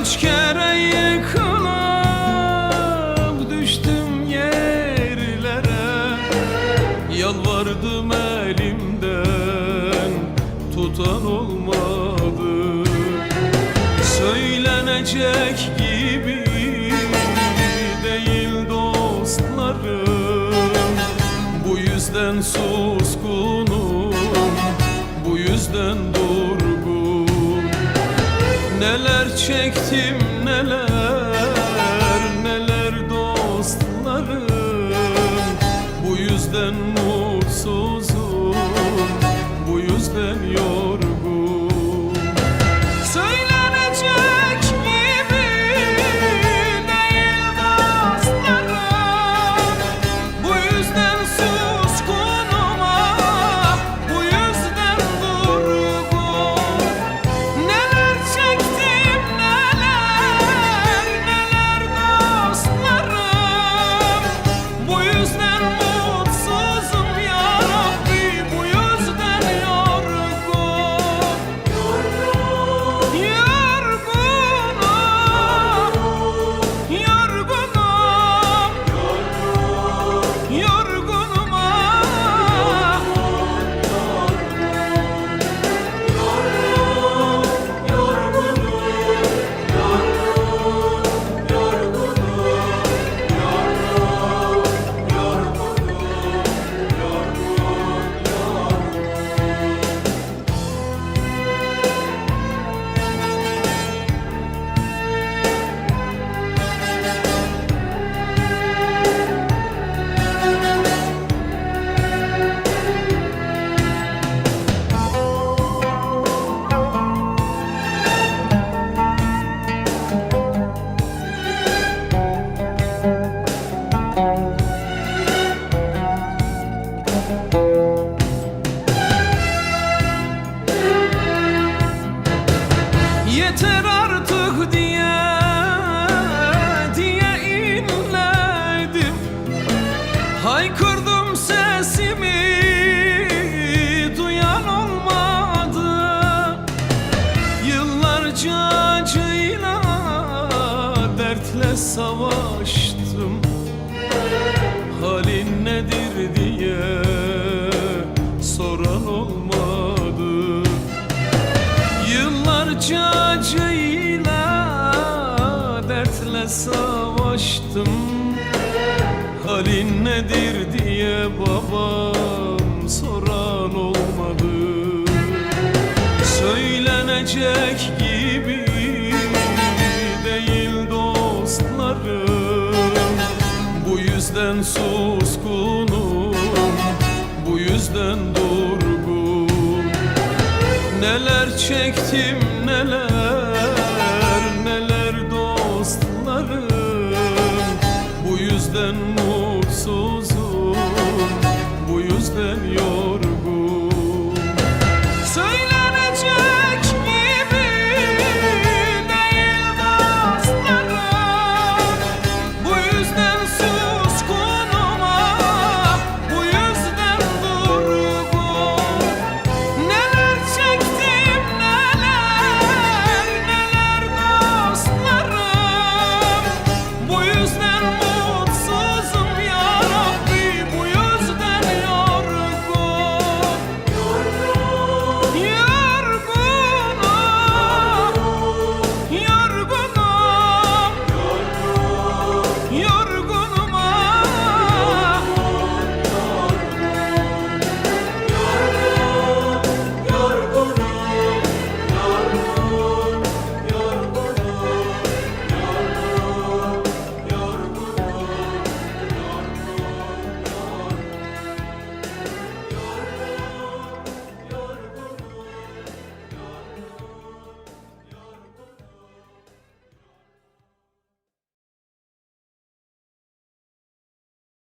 Kaç kere yıkılıp düştüm yerlere. Yalvardım elimden tutan olmadı. Söylenecek gibi değil dostlarım. Bu yüzden suskun çektim neler neler dostlarım. Bu yüzden mutsuzum Bu yüzden yorgun Yorgunum Yıllarca acıyla dertle savaştım. Halin nedir diye soran olmadı. Yıllarca acıyla dertle savaştım. Halin nedir diye babam soran olmadı gelecek gibi değil dostlarım. Bu yüzden suskunum, bu yüzden durgun Neler çektim neler, neler dostlarım. Bu yüzden mutsuz